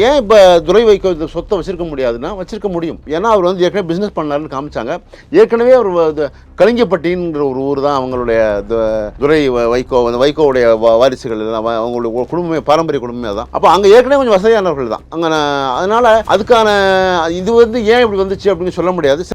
ஏன் இப்போ துறை வைக்கோ இந்த சொத்தை வச்சிருக்க முடியாதுன்னா வச்சிருக்க முடியும். ஏன்னா அவர் வந்து ஏற்கனவே பிஸ்னஸ் பண்ணாருன்னு காமிச்சாங்க. ஏற்கனவே அவர் கலிங்கப்பட்டின்ற ஒரு ஊர் தான் அவங்களுடைய துறை வைகோ அந்த வைகோவுடைய வாரிசுகள் அவங்களுடைய குடும்பமே பாரம்பரிய குடும்பமே தான் அப்போ அங்கே ஏற்கனவே கொஞ்சம் வசதியானவர்கள் தான். அங்கே அதனால அதுக்கான இது வந்து ஏன் இப்படி வந்துச்சு அப்படின்னு சொல்ல முடியாது.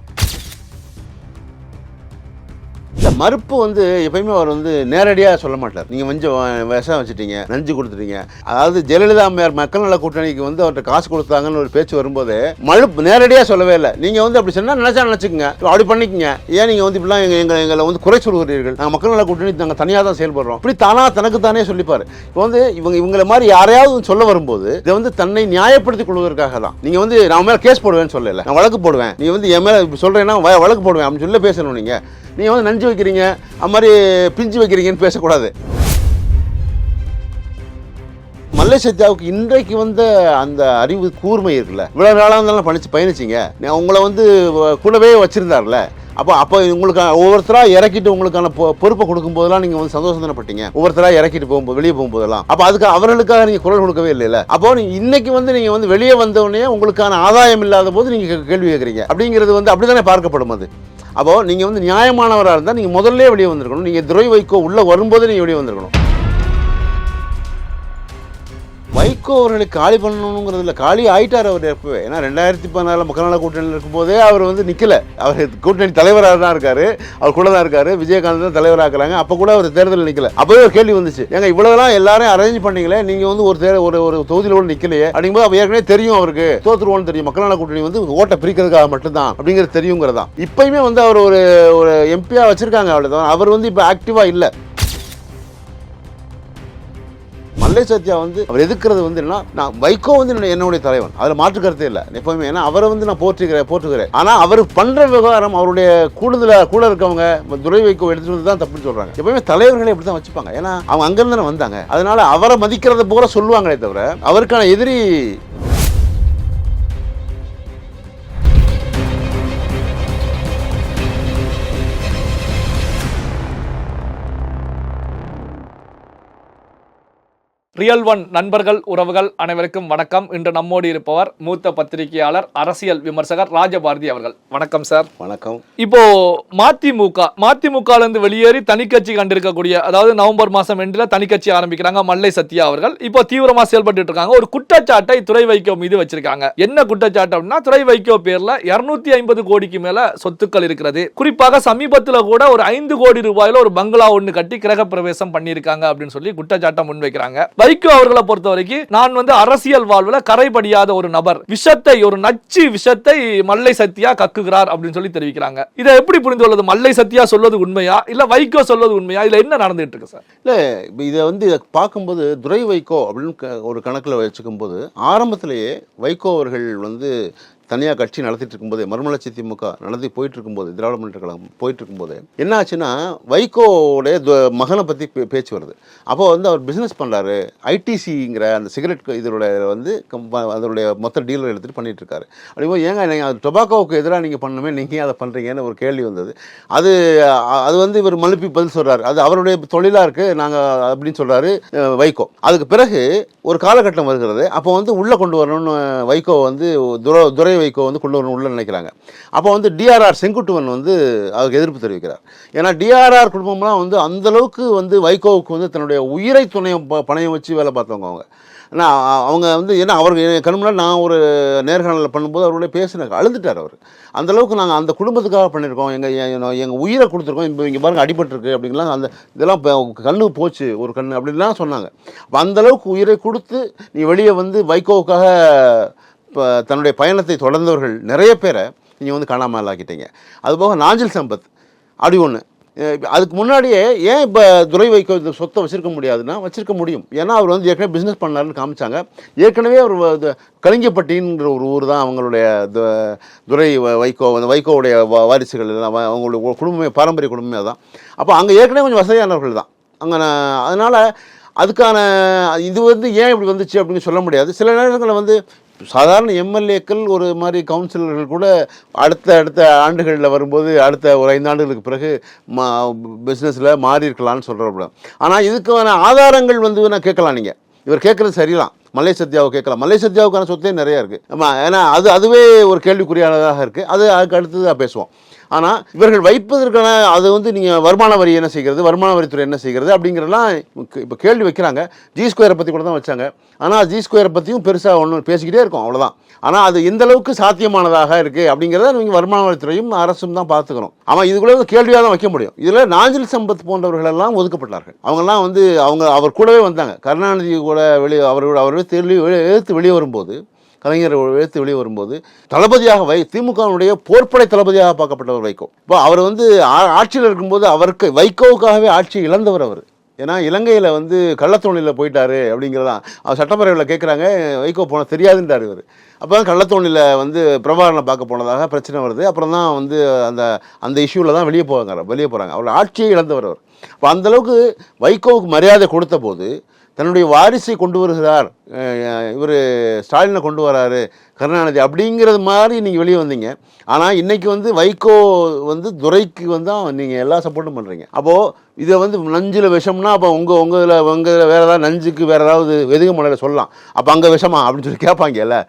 இந்த மறுப்பு வந்து எப்பயுமே அவர் வந்து நேரடியாக சொல்ல மாட்டார். நீங்கள் கொஞ்சம் விஷம் வச்சுட்டீங்க நஞ்சு கொடுத்துட்டீங்க. அதாவது ஜெயலலிதா அம்மையார் மக்கள் நல கூட்டணிக்கு வந்து அவர்கிட்ட காசு கொடுத்தாங்கன்னு ஒரு பேச்சு வரும்போது மழுப்பு நேரடியாக சொல்லவே இல்லை. நீங்கள் வந்து அப்படி சொன்னால் நினச்சா நினச்சிக்கங்க. அப்படி பண்ணிக்கங்க. ஏன் நீங்கள் வந்து இப்படிலாம் எங்கள் எங்களை எங்களை வந்து குறை சொல்கிறீர்கள் நாங்கள் மக்கள் நல கூட்டணி நாங்கள் தனியாக தான் செயல்படுறோம். இப்படி தானாக தனக்கு தானே சொல்லிப்பார். இப்போ வந்து இவங்க இவங்கள மாதிரி யாரையாவது சொல்ல வரும்போது இதை வந்து தன்னை நியாயப்படுத்திக் கொள்வதற்காக தான். நீங்கள் வந்து நான் மேலே கேஸ் போடுவேன்னு சொல்லலை. நான் வழக்கு போடுவேன். நீ வந்து என் மேலே இப்படி சொல்கிறேன்னா வழக்கு போடுவேன் அப்படின்னு சொல்லி பேசணும் நீங்கள் நீங்கள் வந்து நஞ்சு வைக்கிறீங்க அது மாதிரி பிஞ்சு வைக்கிறீங்கன்னு பேசக்கூடாது. மல்லேசத்தியாவுக்கு இன்றைக்கு வந்த அந்த அறிவு கூர்மை இருக்குல்ல? இவ்வளோ நாளாக இருந்தாலும் பணிச்சு பயணிச்சிங்க. உங்களை வந்து கூடவே வச்சிருந்தார்ல அப்போ அப்போ உங்களுக்கு ஒவ்வொருத்தராக இறக்கிட்டு உங்களுக்கான பொ- பொறுப்பை கொடுக்கும்போதெல்லாம் நீங்கள் வந்து சந்தோஷம் தானப்பட்டீங்க ஒவ்வொருத்தராக இறக்கிட்டு போகும்போது வெளியே போகும்போதெல்லாம். அப்போ அதுக்கு அவர்களுக்காக நீங்கள் குரல் கொடுக்கவே இல்லைல்ல? அப்போ நீங்கள் இன்னைக்கு வந்து நீங்கள் வந்து வெளியே வந்தவுடனே உங்களுக்கான ஆதாயம் இல்லாத போது நீங்கள் கேள்வி கேட்குறீங்க. அப்படிங்கிறது வந்து அப்படி தானே பார்க்கப்படும் அது? அப்போது நீங்கள் வந்து நியாயமானவராக இருந்தால் நீங்கள் முதல்ல வெளியே வந்திருக்கணும். நீங்கள் துறை வைக்கோ உள்ளே வரும்போது நீங்கள் வெளியே வந்திருக்கணும். வைகோ அவர்களை காலி பண்ணணுங்கிறதுல காலி ஆயிட்டார் அவர் எப்பவே ஏன்னா ரெண்டாயிரத்தி பதினாலு மக்கள் நல கூட்டணியில் இருக்கும்போதே அவர் வந்து நிற்கல அவர் கூட்டணி தலைவராக தான் இருக்காரு. அவர் கூட தான் இருக்காரு. விஜயகாந்த் தான் தலைவராக்குறாங்க. அப்போ கூட அவர் தேர்தலில் நிற்கல அப்போவே ஒரு கேள்வி வந்துச்சு. ஏங்க இவ்வளவுலாம் எல்லாரும் அரேஞ்ச் பண்ணீங்களே? நீங்கள் வந்து ஒரு தே- ஒரு ஒரு தொகுதியில் கூட நிற்கலையே அப்படிங்கும்போது அப்போ ஏற்கனவே தெரியும் அவருக்கு. தோத்துருவோம்னு தெரியும். மக்கள் நல கூட்டணி வந்து ஓட்டை பிரிக்கிறதுக்காக மட்டும்தான் அப்படிங்கிறது தெரியுங்கிறதா இப்பயுமே வந்து அவர் ஒரு ஒரு எம்பியாக வச்சிருக்காங்க அவ்வளோதான் அவர் வந்து இப்போ ஆக்டிவாக இல்லை. மல்லை சத்யா வந்து அவர் எதுக்குறது வந்து என்ன நான் வைகோ வந்து என்னுடைய- என்னுடைய தலைவன். அதில் மாற்று கருத்தே இல்லை. எப்பவுமே ஏன்னா அவரை வந்து நான் போற்றுகிறேன் போற்றுகிறேன். ஆனால் அவர் பண்ணுற விவகாரம் அவருடைய கூடுதலாக கூட இருக்கவங்க துறை வைகோ எடுத்துட்டு வந்து தான் தப்புன்னு சொல்கிறாங்க எப்பவுமே தலைவர்களை இப்படி தான் வச்சுப்பாங்க. ஏன்னா அவங்க அங்கேருந்து வந்தாங்க. அதனால அவரை மதிக்கிறத போல சொல்லுவாங்களே தவிர அவருக்கான எதிரி ரியல் ஒன் நண்பர்கள் உறவுகள் அனைவருக்கும் வணக்கம். இன்று நம்மோடு இருப்பவர் மூத்த பத்திரிகையாளர் அரசியல் விமர்சகர் ராஜபாரதி அவர்கள். வணக்கம் சார். வணக்கம். இப்போ மதிமுக மதிமுக இருந்து வெளியேறி தனிக்கட்சி கண்டிருக்கக்கூடிய அதாவது நவம்பர் மாசம் எண்டில் தனிக்கட்சி ஆரம்பிக்கிறாங்க மல்லை சத்யா அவர்கள். இப்போ தீவிரமா செயல்பட்டு இருக்காங்க. ஒரு குற்றச்சாட்டை துறை வைகோ மீது வச்சிருக்காங்க. என்ன குற்றச்சாட்டு அப்படின்னா துறை வைகோ பேர்ல 250 ஐம்பது கோடிக்கு மேல சொத்துக்கள் இருக்கிறது. குறிப்பாக சமீபத்துல கூட ஒரு ஐந்து கோடி ரூபாயில ஒரு பங்களா ஒண்ணு கட்டி கிரக பிரவேசம் பண்ணியிருக்காங்க அப்படின்னு சொல்லி குற்றச்சாட்டை முன்வைக்கிறாங்க. வைகோ அவர்களை பொறுத்த வரைக்கும் நான் வந்து அரசியல் வாழ்வுல கரைபடியாத ஒரு நபர். விஷத்தை ஒரு நச்சு விஷத்தை மல்லை சத்தியா கக்குகிறார் அப்படின்னு சொல்லி தெரிவிக்கிறாங்க. இதை எப்படி புரிந்து கொள்வது? மல்லை சத்தியா சொல்வது உண்மையா? இல்ல வைகோ சொல்வது உண்மையா? இதுல என்ன நடந்துட்டு இருக்கு சார்? இல்ல இதை வந்து இதை பார்க்கும்போது துரை வைகோ அப்படின்னு ஒரு கணக்கில் வச்சுக்கும்போது ஆரம்பத்திலேயே வைகோ அவர்கள் வந்து தனியாக கட்சி நடத்திட்டு இருக்கும்போது மறுமலர்ச்சி திமுக நடத்தி போயிட்டு இருக்கும்போது திராவிட முன்னேற்ற கழகம் போயிட்டு இருக்கும்போது என்ன ஆச்சுன்னா மகனை பற்றி பேச்சு வருது. அப்போ வந்து அவர் பிஸ்னஸ் பண்ணுறாரு ஐடிசிங்கிற அந்த சிகரெட் இதனுடைய வந்து அதனுடைய மொத்த டீலர் எடுத்துகிட்டு பண்ணிட்டு இருக்காரு அப்படிங்கும்போது ஏங்க நீங்கள் டொபாக்கோவுக்கு எதிராக நீங்கள் பண்ணுமே நீங்கள் அதை பண்ணுறீங்கன்னு ஒரு கேள்வி வந்தது. அது அது வந்து இவர் மலுப்பி பதில் சொல்கிறாரு அது அவருடைய தொழிலாக இருக்குது நாங்கள் அப்படின்னு சொல்கிறாரு வைகோ. அதுக்கு பிறகு ஒரு காலகட்டம் வருகிறது. அப்போ வந்து உள்ளே கொண்டு வரணும்னு வைகோ வந்து துர துரை வைகோ வந்து கொண்டு வரணும் உள்ள நினைக்கிறாங்க. அப்போ வந்து டிஆர்ஆர் செங்குட்டுவன் வந்து அவருக்கு எதிர்ப்பு தெரிவிக்கிறார். ஏன்னா டிஆர்ஆர் குடும்பம்லாம் வந்து அந்தளவுக்கு வந்து வைகோவுக்கு வந்து தன்னுடைய உயிரை துணையை ப- பணையம் வச்சு வேலை பார்த்தவங்க அவங்க. அவங்க வந்து ஏன்னா அவருக்கு கண் முன்னாடி நான் ஒரு நேர்காணலில் பண்ணும்போது அவருடைய பேசின அழுதுட்டார் அவர். அந்தளவுக்கு நாங்கள் அந்த குடும்பத்துக்காக பண்ணியிருக்கோம். எங்கள் எங்கள் உயிரை கொடுத்துருக்கோம். இப்போ இங்கே பாருங்க அடிபட்டிருக்கு அப்படிங்கலாம் அந்த இதெல்லாம் கண்ணு போச்சு ஒரு கண்ணு அப்படின்லாம் சொன்னாங்க. அப்போ அந்த அளவுக்கு உயிரை கொடுத்து நீ வெளியே வந்து வைகோவுக்காக இப்போ தன்னுடைய பயணத்தை தொடர்ந்தவர்கள் நிறைய பேரை நீங்கள் வந்து காணாமல் ஆக்கிட்டீங்க அதுபோக நாஞ்சில் சம்பத் அப்படி ஒன்று அதுக்கு முன்னாடியே ஏன் இப்போ துறை வைக்கோ இந்த சொத்தை வச்சுருக்க முடியாதுன்னா வச்சுருக்க முடியும். ஏன்னா அவர் வந்து ஏற்கனவே பிஸ்னஸ் பண்ணாருன்னு காமிச்சாங்க. ஏற்கனவே அவர் இது கலிங்கப்பட்டின்ற ஒரு ஊர் தான் அவங்களுடைய துறை வ- வைகோ அந்த வைகோவுடைய வாரிசுகள் எல்லாம் அவங்களுடைய குடும்பமே பாரம்பரிய குடும்பமே தான் அப்போ அங்கே ஏற்கனவே கொஞ்சம் வசதியானவர்கள் தான். அங்கே அதனால் அதுக்கான இது வந்து ஏன் இப்படி வந்துச்சு அப்படின்னு சொல்ல முடியாது. சில நேரங்களில் வந்து சாதாரண எம்எல்ஏக்கள் ஒரு மாதிரி கவுன்சிலர்கள் கூட அடுத்த அடுத்த ஆண்டுகளில் வரும்போது அடுத்த ஒரு ஐந்து ஆண்டுகளுக்கு பிறகு மா பிஸ்னஸில் மாறி இருக்கலாம்னு சொல்கிறோம் ஆனால் இதுக்கான ஆதாரங்கள் வந்து நான் கேட்கலாம் நீங்கள் இவர் கேட்குறது சரிதான். மலை சத்யாவை கேட்கலாம். மலை சத்யாவுக்கான சொத்தே நிறையா இருக்குது ஆமாம் ஏன்னா அது அதுவே ஒரு கேள்விக்குறியானதாக இருக்குது அது அதுக்கு அடுத்ததாக பேசுவோம். ஆனால் இவர்கள் வைப்பதற்கான அது வந்து நீங்கள் வருமான வரி என்ன செய்கிறது வருமான வரித்துறை என்ன செய்கிறது அப்படிங்கிறலாம் இப்போ கேள்வி வைக்கிறாங்க. ஜி ஸ்கொயரை பற்றி கூட தான் வச்சாங்க. ஆனால் ஜி ஸ்கொயரை பற்றியும் பெருசாக ஒன்று பேசிக்கிட்டே இருக்கோம் அவ்வளோதான் ஆனால் அது எந்த அளவுக்கு சாத்தியமானதாக இருக்குது அப்படிங்கிறத நீங்கள் வருமான வரித்துறையும் அரசும் தான் பார்த்துக்கணும். ஆமாம் இதுக்குள்ளே கேள்வியாக தான் வைக்க முடியும். இதில் நாஞ்சில் சம்பத் போன்றவர்கள் எல்லாம் ஒதுக்கப்பட்டார்கள். அவங்கெல்லாம் வந்து அவங்க அவர் கூடவே வந்தாங்க. கருணாநிதி கூட வெளியே அவர் அவர் தெளி எழுத்து வெளியே வரும்போது கலைஞர் எழுத்து வெளியே வரும்போது தளபதியாக வை திமுகவினுடைய போர்ப்படை தளபதியாக பார்க்கப்பட்டவர் வைகோ. இப்போ அவர் வந்து ஆ- ஆட்சியில் இருக்கும்போது அவருக்கு வைகோவுக்காகவே ஆட்சி இழந்தவர் அவர். ஏன்னா இலங்கையில் வந்து கள்ளத்தோணியில் போயிட்டாரு அப்படிங்கிறதான் அவர் சட்டப்பேரவையில் கேட்குறாங்க வைகோ போன தெரியாதுன்றார் இவர். அப்போ தான் கள்ளத்தோணியில் வந்து பிரபாகரனை பார்க்க போனதாக பிரச்சனை வருது. அப்புறம் தான் வந்து அந்த அந்த இஷ்யூவில் தான் வெளியே போவாங்க வெளியே போகிறாங்க அவர் ஆட்சியை இழந்தவர் அவர். அப்போ அந்தளவுக்கு வைகோவுக்கு மரியாதை கொடுத்த போது தன்னுடைய வாரிசை கொண்டு வருகிறார் இவர் ஸ்டாலினை கொண்டு வராரு கருணாநிதி அப்படிங்கிறது மாதிரி நீங்கள் வெளியே வந்தீங்க. ஆனால் இன்றைக்கி வந்து வைகோ வந்து துரைக்கு வந்து நீங்கள் எல்லா சப்போர்ட்டும் பண்ணுறீங்க அப்போது இதை வந்து நஞ்சில் விஷம்னா அப்போ உங்கள் உங்கள் இதில் உங்கள் இதில் வேறு ஏதாவது நஞ்சுக்கு வேறு ஏதாவது வெதுக மலையில் சொல்லலாம். அப்போ அங்கே விஷமா அப்படின்னு சொல்லி கேட்பாங்கல்ல.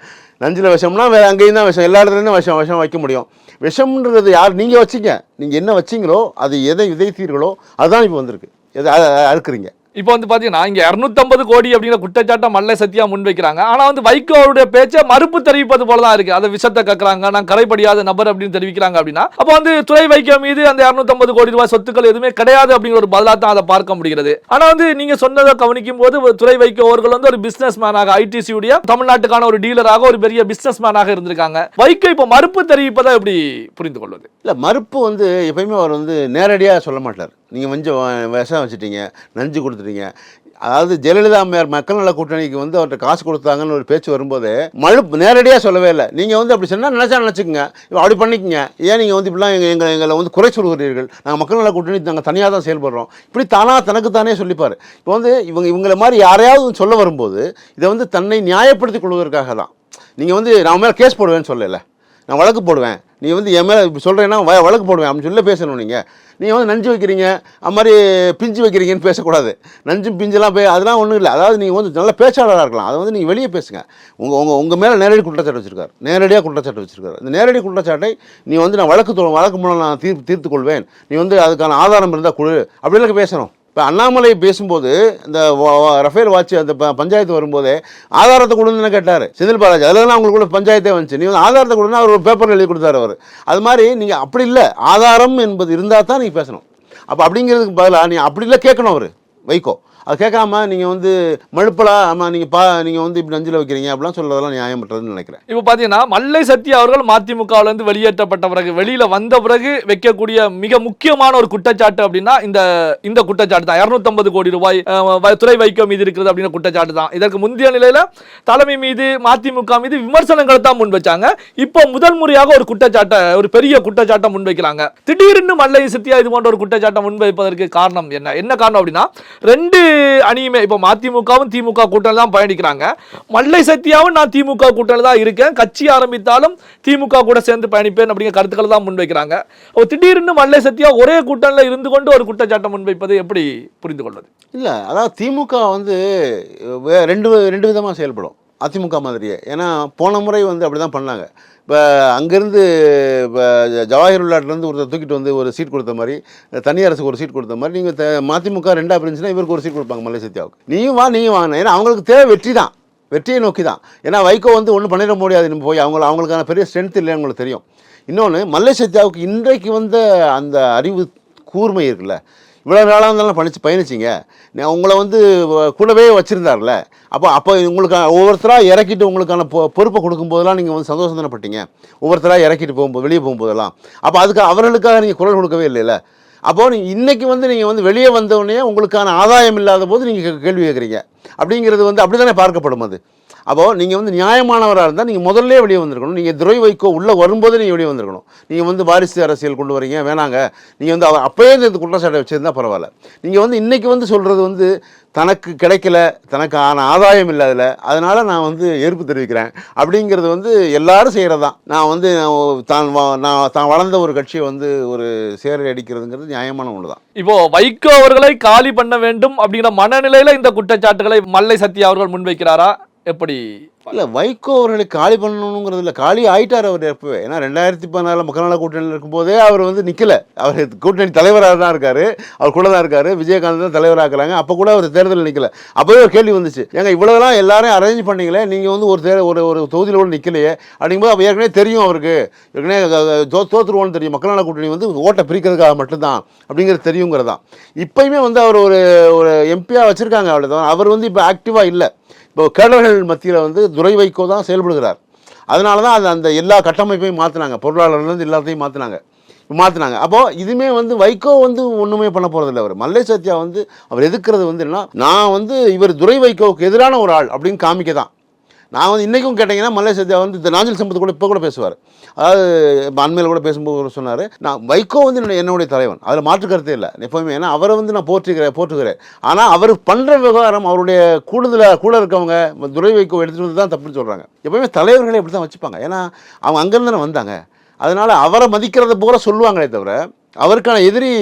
நஞ்சில் விஷம்னா வேறு அங்கேயும் தான் விஷம் எல்லா இடத்துலையும் விஷம் விஷம் வைக்க முடியும். விஷம்ன்றது யார்? நீங்கள் வச்சிங்க. நீங்கள் என்ன வச்சீங்களோ அது எதை விதைத்தீர்களோ அதுதான் இப்போ வந்திருக்கு. எதை அறுக்குறீங்க. இப்போ வந்து பார்த்தீங்கன்னா இங்கே இரநூத்தம்பது கோடி அப்படிங்கிற குற்றச்சாட்டை மல்லை சத்யா முன்வைக்கிறாங்க. ஆனால் வந்து வைகோ அவருடைய பேச்சை மறுப்பு தெரிவிப்பது போல தான் இருக்குது அதை விஷத்தை கக்குறாங்க நான் கரைப்படியாத நபர் அப்படின்னு தெரிவிக்கிறாங்க அப்படின்னா. அப்போ வந்து துறை வைகோ மீது அந்த 250 கோடி ரூபாய் சொத்துக்கள் எதுவுமே கிடையாது அப்படிங்கிற ஒரு பதிலாக தான் அதை பார்க்க முடிகிறது. ஆனால் வந்து நீங்கள் சொன்னதை கவனிக்கும் போது ஒரு துறை வைகோ அவர்கள் வந்து ஒரு பிஸ்னஸ் மேனாக ஐடிசியுடைய தமிழ்நாட்டுக்கான ஒரு டீலராக ஒரு பெரிய பிஸ்னஸ் மேனாக இருந்திருக்காங்க. வைகோ இப்போ மறுப்பு தெரிவிப்பதை எப்படி புரிந்து கொள்வது இல்லை மறுப்பு வந்து எப்பயுமே அவர் வந்து நேரடியாக சொல்ல மாட்டார். நீங்கள் கொஞ்சம் விஷம் வச்சுட்டீங்க நஞ்சு கொடுத்துட்டீங்க. அதாவது ஜெயலலிதா அம்மையார் மக்கள் நல கூட்டணிக்கு வந்து அவர்கிட்ட காசு கொடுத்தாங்கன்னு ஒரு பேச்சு வரும்போது மழு நேரடியாக சொல்லவே இல்லை. நீங்கள் வந்து அப்படி சொன்னால் நினச்சா நினச்சிக்கங்க. இப்போ அப்படி பண்ணிக்கங்க. ஏன் நீங்கள் வந்து இப்படிலாம் எங்கள் எங்களை எங்களை வந்து குறை சொல்கிறீர்கள்? நாங்கள் மக்கள் நல கூட்டணி நாங்கள் தனியாக தான் செயல்படுறோம். இப்படி தானாக தனக்கு தானே சொல்லிப்பார். இப்போ வந்து இவங்க இவங்கள மாதிரி யாரையாவது சொல்ல வரும்போது இதை வந்து தன்னை நியாயப்படுத்திக் கொள்வதற்காக தான். நீங்கள் வந்து நான் மேலே கேஸ் போடுவேன்னு சொல்லலை. நான் வழக்கு போடுவேன். நீ வந்து என் மேலே சொல்கிறேன்னா வழக்கு போடுவேன். அப்படின்னு சொல்லி பேசணும் நீங்கள் நீங்கள் வந்து நஞ்சு வைக்கிறீங்க. அது மாதிரி பிஞ்சு வைக்கிறீங்கன்னு பேசக்கூடாது. நஞ்சும் பிஞ்செல்லாம் பே அதெல்லாம் ஒன்றும் இல்லை. அதாவது நீங்கள் வந்து நல்ல பேச்சாளராக இருக்கலாம். அதை வந்து நீங்கள் வெளியே பேசுங்க. உங்கள் உங்கள் உங்கள் மேலே நேரடி குற்றச்சாட்டு வச்சிருக்காரு. நேரடியாக குற்றச்சாட்டு வச்சிருக்காரு. இந்த நேரடி குற்றச்சாட்டை நீ வந்து நான் வழக்கு வழக்கு மூலம் நான் தீர்ப்பு தீர்த்து கொள்வேன் நீ வந்து அதுக்கான ஆதாரம் இருந்தால் கொடு. அப்படிலாம் பேசணும். இப்போ அண்ணாமலை பேசும்போது இந்த ரஃபேல் வாட்ச் அந்த ப- பஞ்சாயத்து வரும்போதே ஆதாரத்தை கொடுன்னு கேட்டார். செந்தில் பாலாஜி. அதில் தான் உங்களுக்கு கூட பஞ்சாயத்தே வந்துச்சு. நீ வந்து ஆதாரத்தை கொடுன்னா அவர் ஒரு பேப்பர் எழுதி கொடுத்தாரு அவர். அது மாதிரி நீங்கள் அப்படி இல்லை. ஆதாரம் என்பது இருந்தால் தான் நீங்கள் பேசணும். அப்போ அப்படிங்கிறதுக்கு பதிலாக நீ அப்படி இல்லை கேட்கணும் அவர். வைகோ. அது கேட்காம நீங்கள் வந்து மழுப்பலா? ஆமாம் நீங்கள் பா நீங்கள் வந்து இப்படி நஞ்சில் வைக்கிறீங்க. அப்படிலாம் சொல்கிறதெல்லாம் நியாயமற்றதுன்னு நினைக்கிறேன். இப்போ பார்த்தீங்கன்னா மல்லை சத்யா அவர்கள் மதிமுகவிலேருந்து வெளியேற்றப்பட்ட பிறகு வெளியில் வந்த பிறகு வைக்கக்கூடிய மிக முக்கியமான ஒரு குற்றச்சாட்டு அப்படின்னா இந்த இந்த குற்றச்சாட்டு தான். 250 கோடி ரூபாய் வ- துறை வைக்கம் மீது இருக்கிறது அப்படின்ற குற்றச்சாட்டு தான். இதற்கு முந்தைய நிலையில் தலைமை மீது மதிமுக மீது விமர்சனங்களை தான் முன் வச்சாங்க. இப்போ முதல் முறையாக ஒரு குற்றச்சாட்டை ஒரு பெரிய குற்றச்சாட்டை முன்வைக்கிறாங்க திடீர்னு மல்லை சத்யா இது போன்ற ஒரு குற்றச்சாட்டை முன்வைப்பதற்கு காரணம் என்ன? என்ன காரணம் அப்படின்னா ரெண்டு அணியுமே. இப்போ மதிமுகவும் திமுக கூட்டணி தான் பயணிக்கிறாங்க. மல்லை சத்யாவும் நான் திமுக கூட்டணி தான் இருக்கேன். கட்சி ஆரம்பித்தாலும் திமுக கூட சேர்ந்து பயணிப்பேன் அப்படிங்கிற கருத்துக்களை தான் முன்வைக்கிறாங்க. அப்போ திடீர்னு மல்லை சத்யா ஒரே கூட்டணியில் இருந்து கொண்டு ஒரு குற்றச்சாட்டை முன்வைப்பது எப்படி புரிந்து கொள்வது இல்லை அதாவது திமுக வந்து ரெண்டு ரெண்டு விதமாக செயல்படும். அதிமுக மாதிரியே. ஏன்னா போன முறை வந்து அப்படி தான் பண்ணாங்க. இப்போ அங்கேருந்து இப்போ ஜவாஹிருல்லாட்லேருந்து ஒருத்தர் தூக்கிட்டு வந்து ஒரு சீட் கொடுத்த மாதிரி தனியரசுக்கு ஒரு சீட் கொடுத்த மாதிரி நீங்கள் த மதிமுக ரெண்டாக பிரிஞ்சுன்னா இவருக்கு ஒரு சீட் கொடுப்பாங்க மலை சத்யாவுக்கு. நீயும் வா நீயும் வாங்க ஏன்னா அவங்களுக்கு தேவை வெற்றி தான். வெற்றியை நோக்கி தான். ஏன்னா வைகோ வந்து ஒன்றும் பண்ணிட முடியாது. நம்ம போய் அவங்க அவங்களுக்கான பெரிய ஸ்ட்ரென்த் இல்லைன்னு உங்களுக்கு தெரியும். இன்னொன்று மல்லை சத்யாவுக்கு இன்றைக்கு வந்த அந்த அறிவு கூர்மை இருக்குல்ல. இவ்வளோ நாளாக இருந்தாலும் பணிச்சு பயணிச்சிங்க. உங்களை வந்து கூடவே வச்சுருந்தார்ல. அப்போ அப்போ உங்களுக்கு ஒவ்வொருத்தராக இறக்கிட்டு உங்களுக்கான பொ பொறுப்பை கொடுக்கும்போதெல்லாம் நீங்கள் வந்து சந்தோஷம் தானே பட்டீங்க? ஒவ்வொருத்தராக இறக்கிட்டு போகும்போது வெளியே போகும்போதெல்லாம். அப்போ அதுக்கு அவர்களுக்காக நீங்கள் குரல் கொடுக்கவே இல்லைல்ல? அப்போது நீங்கள் இன்றைக்கி வந்து நீங்கள் வந்து வெளியே வந்தவுடனே உங்களுக்கான ஆதாயம் இல்லாத போது நீங்கள் கேள்வி கேட்குறீங்க. அப்படிங்கிறது வந்து அப்படி தானே பார்க்கப்படும் அது? அப்போது நீங்கள் வந்து நியாயமானவராக இருந்தால் நீங்கள் முதல்ல வெளியே வந்திருக்கணும். நீங்கள் துரை வைக்கோ உள்ளே வரும்போது நீங்கள் வெளியே வந்திருக்கணும். நீங்கள் வந்து வாரிசு அரசியல் கொண்டு வரீங்க வேணாங்க. நீங்கள் வந்து அவர் அப்போயே இந்த குற்றச்சாட்டை வச்சுருந்தா பரவாயில்ல. நீங்கள் வந்து இன்றைக்கி வந்து சொல்கிறது வந்து தனக்கு கிடைக்கல தனக்கு ஆன ஆதாயம் இல்லை அதில். அதனால் நான் வந்து எதிர்ப்பு தெரிவிக்கிறேன். அப்படிங்கிறது வந்து எல்லாரும் செய்கிறது தான் நான் வந்து நான் தான் நான் தான் வளர்ந்த ஒரு கட்சியை வந்து ஒரு சேரடி அடிக்கிறதுங்கிறது நியாயமான ஒன்று தான் இப்போ வைகோ அவர்களை காலி பண்ண வேண்டும் அப்படிங்கிற மனநிலையில் இந்த குற்றச்சாட்டுகளை மல்லை சத்யா அவர்கள் முன்வைக்கிறாரா? எப்படி இல்லை வைகோ அவர்களை காலி பண்ணணுங்கிறது இல்லை காலி ஆயிட்டார் அவர் எப்பவே. ஏன்னா ரெண்டாயிரத்தி பதினாலில் மக்கள் நல கூட்டணியில் இருக்கும்போதே அவர் வந்து நிற்கலை அவர் கூட்டணி தலைவராக தான் இருக்கார். அவர் கூட தான் இருக்கார். விஜயகாந்த் தான் தலைவராக்குறாங்க. அப்போ கூட அவர் தேர்தலில் நிற்கல அப்போவே ஒரு கேள்வி வந்துச்சு. ஏங்க இவ்வளோலாம் எல்லாரும் அரேஞ்ச் பண்ணீங்களே? நீங்கள் வந்து ஒரு தே ஒரு ஒரு தொகுதியில் கூட நிற்கலையே அப்படிங்கும்போது அப்போ ஏற்கனவே தெரியும் அவருக்கு. ஏற்கனவே தோ தோத்துருவோன்னு தெரியும். மக்கள் நல கூட்டணி வந்து ஓட்டை பிரிக்கிறதுக்காக மட்டும்தான் அப்படிங்கிறது தெரியுங்கிறது தான் இப்பயுமே வந்து அவர் ஒரு ஒரு எம்பியாக வச்சுருக்காங்க அவ்வளோதான் அவர் வந்து இப்போ ஆக்டிவாக இல்லை. இப்போ கேடர்கள் மத்தியில் வந்து துரை வைகோ தான் செயல்படுகிறார். அதனால தான் அது அந்த எல்லா கட்டமைப்பையும் மாற்றினாங்க பொருளாளர்லேருந்து எல்லாத்தையும் மாற்றினாங்க மாற்றினாங்க அப்போது இதுவுமே வந்து வைகோ வந்து ஒன்றுமே பண்ண போகிறதில்ல அவர். மல்லை சத்யா வந்து அவர் எதுக்கிறது வந்து என்ன நான் வந்து இவர் துரை வைகோவுக்கு எதிரான ஒரு ஆள் அப்படின்னு காமிக்க தான் நான் வந்து இன்றைக்கும் கேட்டிங்கன்னா மல்லை சத்யா வந்து இந்த நாஞ்சல் சம்பத்து கூட இப்போ கூட பேசுவார். அதாவது இப்போ அண்மையில் கூட பேசும்போது சொன்னார் நான் வைகோ வந்து என்னுடைய- என்னுடைய தலைவன். அதில் மாற்று கருத்தே இல்லை. எப்போவுமே ஏன்னா அவரை வந்து நான் போற்றுகிறேன் போற்றுகிறேன். ஆனால் அவர் பண்ணுற விவகாரம் அவருடைய கூடுதலாக கூட இருக்கவங்க துறை வைகோ எடுத்துகிட்டு வந்து தான் தப்புன்னு சொல்கிறாங்க எப்போவுமே தலைவர்களை இப்படி தான் வச்சுப்பாங்க. ஏன்னா அவங்க அங்கேருந்து தானே வந்தாங்க. அதனால் அவரை மதிக்கிறத போல சொல்லுவாங்களே தவிர அவருக்கான எதிரி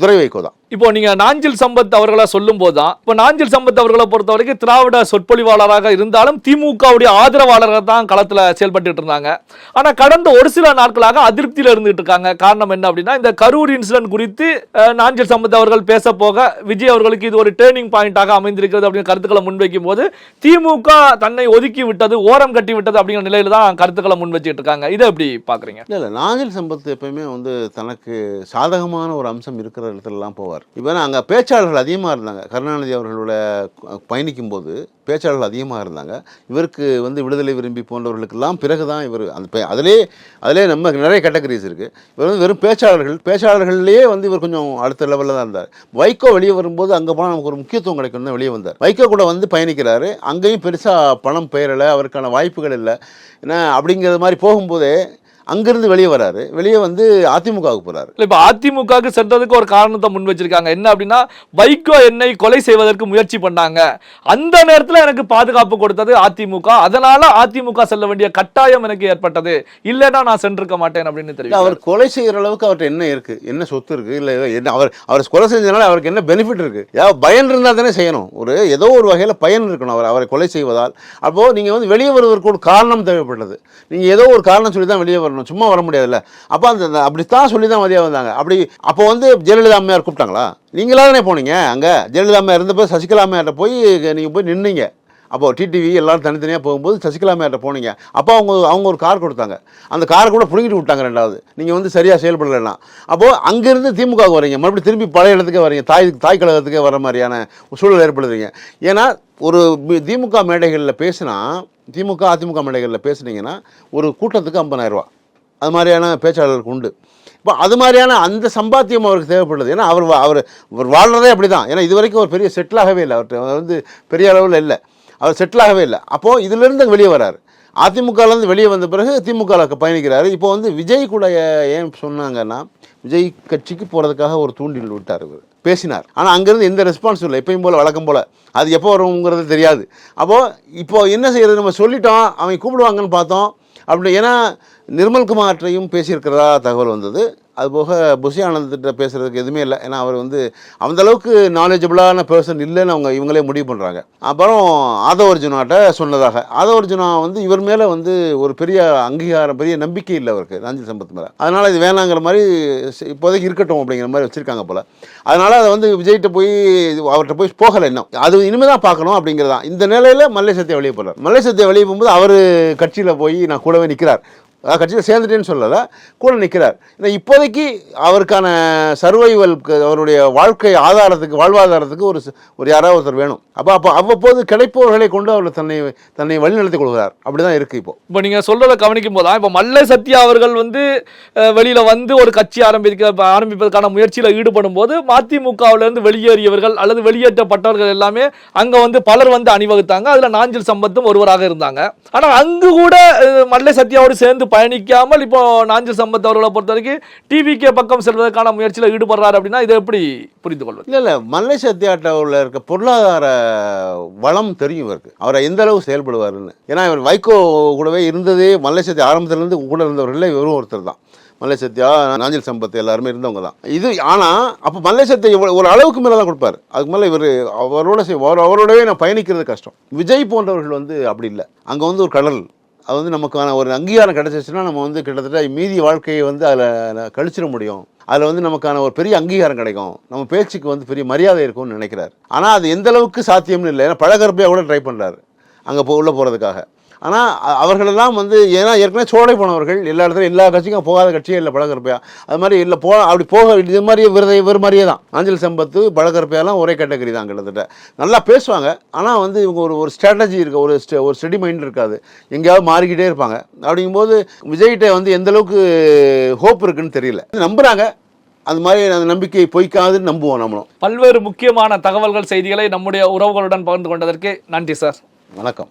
துறை வைகோ தான். இப்போ நீங்க நாஞ்சில் சம்பத் அவர்களை சொல்லும் போதுதான் இப்போ நாஞ்சில் சம்பத் அவர்களை பொறுத்த வரைக்கும் திராவிட சொற்பொழிவாளராக இருந்தாலும் திமுகவுடைய ஆதரவாளராக தான் களத்தில் செயல்பட்டு இருந்தாங்க. ஆனால் கடந்த ஒரு சில நாட்களாக அதிருப்தியில் இருந்துட்டு இருக்காங்க. காரணம் என்ன அப்படின்னா இந்த கரூர் இன்சிடென்ட் குறித்து நாஞ்சில் சம்பத் அவர்கள் பேச போக விஜய் அவர்களுக்கு இது ஒரு டேர்னிங் பாயிண்டாக அமைந்திருக்கிறது அப்படின்னு கருத்துக்களை முன்வைக்கும் போது திமுக தன்னை ஒதுக்கி விட்டது ஓரம் கட்டி விட்டது அப்படிங்கிற நிலையில தான் கருத்துக்களை முன் வச்சுட்டு இருக்காங்க. இதை எப்படி பாக்குறீங்க இல்லை இல்லை. நாஞ்சில் சம்பத் எப்பயுமே வந்து தனக்கு சாதகமான ஒரு அம்சம் இருக்கிற இடத்துலலாம் போவார். இப்போ அங்கே பேச்சாளர்கள் அதிகமாக இருந்தாங்க. கருணாநிதி அவர்களோட பயணிக்கும் போது பேச்சாளர்கள் அதிகமாக இருந்தாங்க. இவருக்கு வந்து விடுதலை விரும்பி போன்றவர்களுக்கெல்லாம் பிறகு தான் இவர் அந்த அதிலே அதிலே நம்ம நிறைய கேட்டகரிஸ் இருக்குது இவர் வந்து வெறும் பேச்சாளர்கள் பேச்சாளர்கள்லேயே வந்து இவர் கொஞ்சம் அடுத்த லெவலில் தான் இருந்தார். வைகோ வெளியே வரும்போது அங்கே போனால் நமக்கு ஒரு முக்கியத்துவம் கிடைக்கும்னு வெளியே வந்தார். வைகோ கூட வந்து பயணிக்கிறாரு. அங்கேயும் பெருசாக பணம் பெயரலை அவருக்கான வாய்ப்புகள் இல்லை. ஏன்னா அப்படிங்கிறது மாதிரி போகும்போதே அங்கிருந்து வெளியே வராரு. வெளியே வந்து அதிமுகவுக்கு போறாரு. இல்ல இப்ப அதிமுகவுக்கு சென்றதுக்கு ஒரு காரணத்தை முன் வச்சிருக்காங்க. என்ன அப்படின்னா வைகோ என்னை கொலை செய்வதற்கு முயற்சி பண்ணாங்க. அந்த நேரத்துல எனக்கு பாதுகாப்பு கொடுத்தது அதிமுக. அதனால அதிமுக செல்ல வேண்டிய கட்டாயம் எனக்கு ஏற்பட்டது. இல்லைன்னா நான் சென்றிருக்க மாட்டேன் அப்படின்னு தெரியும் அவர் கொலை செய்யற அளவுக்கு அவர்கிட்ட என்ன இருக்கு? என்ன சொத்து இருக்கு? இல்ல என்ன அவர் அவர் கொலை செஞ்சதுனால அவருக்கு என்ன பெனிஃபிட் இருக்கு? ஏதாவது பயன் இருந்தா தானே செய்யணும். ஒரு ஏதோ ஒரு வகையில பயன் இருக்கணும் அவர் அவரை கொலை செய்வதால். அப்போ நீங்க வந்து வெளியே வருவதற்கு ஒரு காரணம் தேவைப்பட்டது. நீங்க ஏதோ ஒரு காரணம் சொல்லி தான் வெளியே வரணும். சும்மா வர முடியாதுல்ல. அப்போ அந்த அப்படித்தான் சொல்லி தான் மதியாக வந்தாங்க. அப்படி அப்போ வந்து ஜெயலலிதா அம்மையார் கூப்பிட்டாங்களா? நீங்களா தானே போனீங்க? அங்கே ஜெயலலிதா அம்மையார் இருந்தப்போ சசிகலா அம்மையார்ட்ட போய் நீங்கள் போய் நின்னீங்க. அப்போது டிடிவி எல்லோரும் தனித்தனியாக போகும்போது சசிகலா மேட்ட போனீங்க. அப்போ அவங்க அவங்க ஒரு கார் கொடுத்தாங்க. அந்த காரை கூட பிடுங்கிட்டு விட்டாங்க ரெண்டாவது. நீங்கள் வந்து சரியாக செயல்படலைன்னா. அப்போது அங்கேருந்து திமுக வரீங்க. மறுபடியும் திரும்பி பழைய இடத்துக்கே வரீங்க. தாய் தாய் கழகத்துக்கே வர மாதிரியான சூழல் ஏற்படுத்துறீங்க ஏன்னா ஒரு திமுக மேடைகளில் பேசினா திமுக அதிமுக மேடைகளில் பேசுனீங்கன்னா ஒரு கூட்டத்துக்கு 50000 ரூபா அது மாதிரியான பேச்சாளர்களுக்கு உண்டு. இப்போ அது மாதிரியான அந்த சம்பாத்தியம் அவருக்கு தேவைப்படுது. ஏன்னா அவர் வா- அவர் அவர் வாழ்றதே அப்படி தான் ஏன்னா இது வரைக்கும் ஒரு பெரிய செட்டிலாகவே இல்லை. அவர்கிட்ட அவர் வந்து பெரிய அளவில் இல்லை. அவர் செட்டிலாகவே இல்லை. அப்போது இதிலிருந்து வெளியே வராரு. அதிமுகலேருந்து வெளியே வந்த பிறகு திமுகவுக்கு பயணிக்கிறார். இப்போ வந்து விஜய் கூட ஏன் சொன்னாங்கன்னா விஜய் கட்சிக்கு போகிறதுக்காக ஒரு தூண்டில் விட்டார் இவர். பேசினார். ஆனால் அங்கேருந்து எந்த ரெஸ்பான்ஸும் இல்லை. எப்பயும் போல் வழக்கம் போல். அது எப்போ வருங்கிறது தெரியாது. அப்போது இப்போ என்ன செய்யறது? நம்ம சொல்லிட்டோம். அவங்க கூப்பிடுவாங்கன்னு பார்த்தோம். அப்படி ஏன்னா நிர்மல்குமார்ட்டையும் பேசியிருக்கிறதா தகவல் வந்தது. அதுபோக புஷி ஆனந்திட்ட பேசுகிறதுக்கு எதுவுமே இல்லை. ஏன்னா அவர் வந்து அந்த அளவுக்கு நாலேஜபிளான பர்சன் இல்லைன்னு அவங்க இவங்களே முடிவு பண்ணுறாங்க அப்புறம் ஆதவ அர்ஜுனாட்ட சொன்னதாக. ஆதவ அர்ஜுனா வந்து இவர் மேலே வந்து ஒரு பெரிய அங்கீகாரம் பெரிய நம்பிக்கை இல்லை அவருக்கு ரஞ்சித் சம்பத் மேலே. அதனால் இது வேணாங்கிற மாதிரி இப்போதைக்கு இருக்கட்டும் அப்படிங்கிற மாதிரி வச்சுருக்காங்க போல். அதனால் அதை வந்து விஜய்கிட்ட போய் இது அவர்கிட்ட போய் போகலை இன்னும். அது இனிமேல் தான் பார்க்கணும் அப்படிங்கிறதான் இந்த நிலையில் மல்லை சத்திய வெளியே போகிறார் மல்லை சத்யா வெளியே போகும்போது அவர் கட்சியில் போய் நான் கூடவே நிற்கிறார் கட்சியில் சேர்ந்துட்டேன்னு சொல்லலை. கூட நிற்கிறார் ஏன்னா இப்போதைக்கு அவருக்கான சர்வைவல் அவருடைய வாழ்க்கை ஆதாரத்துக்கு வாழ்வாதாரத்துக்கு ஒரு ஒரு யாராவது ஒருத்தர் வேணும். அப்போ அப்போ அவ்வப்போது கிடைப்பவர்களை கொண்டு அவர் தன்னை தன்னை வழிநடத்திக் கொள்கிறார். அப்படி தான் இருக்குது இப்போ. இப்போ நீங்கள் சொல்கிறத கவனிக்கும் போதுதான் இப்போ மல்ல சத்யா அவர்கள் வந்து வெளியில் வந்து ஒரு கட்சி ஆரம்பிக்க ஆரம்பிப்பதற்கான முயற்சியில் ஈடுபடும் போது மதிமுகவுலேருந்து வெளியேறியவர்கள் அல்லது வெளியேற்றப்பட்டவர்கள் எல்லாமே அங்கே வந்து பலர் வந்து அணிவகுத்தாங்க. அதில் நாஞ்சில் சம்பத்தும் ஒருவராக இருந்தாங்க. ஆனால் அங்கு கூட மல்ல மல்லை சத்யாவோடு சேர்ந்து பயணிக்காமல் இப்போ நாஞ்சில் சம்பத் அவர்களை பொறுத்த வரைக்கும் டிவிக்கே பக்கம் செல்வதற்கான முயற்சியில் ஈடுபடுறாரு அப்படின்னா இதை எப்படி புரிந்து கொள்வது? இல்லை இல்லை. மல்லை சத்யாட்டாவில் இருக்க பொருளாதார வளம் தெரியும் இவருக்கு. அவரை எந்த அளவு செயல்படுவாருன்னு. ஏன்னா இவர் வைகோ கூடவே இருந்ததே மல்லை சத்யா ஆரம்பத்திலேருந்து கூட இருந்தவர்களே இவரும் ஒருத்தர் தான். மல்லை சத்யா நாஞ்சில் சம்பத் எல்லாருமே இருந்தவங்க தான். இது ஆனால் அப்போ மல்லை சத்யா ஒரு அளவுக்கு மேலே தான் கொடுப்பாரு. அதுக்கு மேலே இவர் அவரோட செய்- அவர் அவரோடவே நான் பயணிக்கிறது கஷ்டம். விஜய் போன்றவர்கள் வந்து அப்படி இல்லை. அங்கே வந்து ஒரு கடல். அது வந்து நமக்கான ஒரு அங்கீகாரம் கிடச்சிச்சுன்னா நம்ம வந்து கிட்டத்தட்ட மீதி வாழ்க்கையை வந்து அதில் கழிச்சிட முடியும். அதில் வந்து நமக்கான ஒரு பெரிய அங்கீகாரம் கிடைக்கும். நம்ம பேச்சுக்கு வந்து பெரிய மரியாதை இருக்கும்னு நினைக்கிறார். ஆனால் அது எந்த அளவுக்கு சாத்தியம்னு இல்லை. ஏன்னா பழகற்பையாக கூட ட்ரை பண்ணுறாரு அங்கே போ உள்ளே போகிறதுக்காக ஆனால் அவர்களெல்லாம் வந்து ஏன்னா ஏற்கனவே சோடை போனவர்கள் எல்லா இடத்துலையும் எல்லா கட்சிக்கும் போகாத கட்சியே இல்லை பழகற்பையா அது மாதிரி இல்லை போ அப்படி போக இது மாதிரி விரத இவர் மாதிரியே தான். ஆஞ்சல் சம்பத்து பழகற்பையெல்லாம் ஒரே கேட்டகரி தான் கிட்டத்தட்ட. நல்லா பேசுவாங்க. ஆனால் வந்து இவங்க ஒரு ஒரு ஸ்ட்ராட்டஜி இருக்கு ஒரு ஸ்டெ- ஒரு ஸ்டெடி மைண்ட் இருக்காது. எங்கேயாவது மாறிக்கிட்டே இருப்பாங்க. அப்படிங்கும்போது விஜய்கிட்ட வந்து எந்த அளவுக்கு ஹோப் இருக்குன்னு தெரியல. நம்புறாங்க. அது மாதிரி அந்த நம்பிக்கை பொய்க்காதுன்னு நம்புவோம் நம்மளும். பல்வேறு முக்கியமான தகவல்கள் செய்திகளை நம்முடைய உறவுகளுடன் பகிர்ந்து கொண்டதற்கு நன்றி சார். வணக்கம்.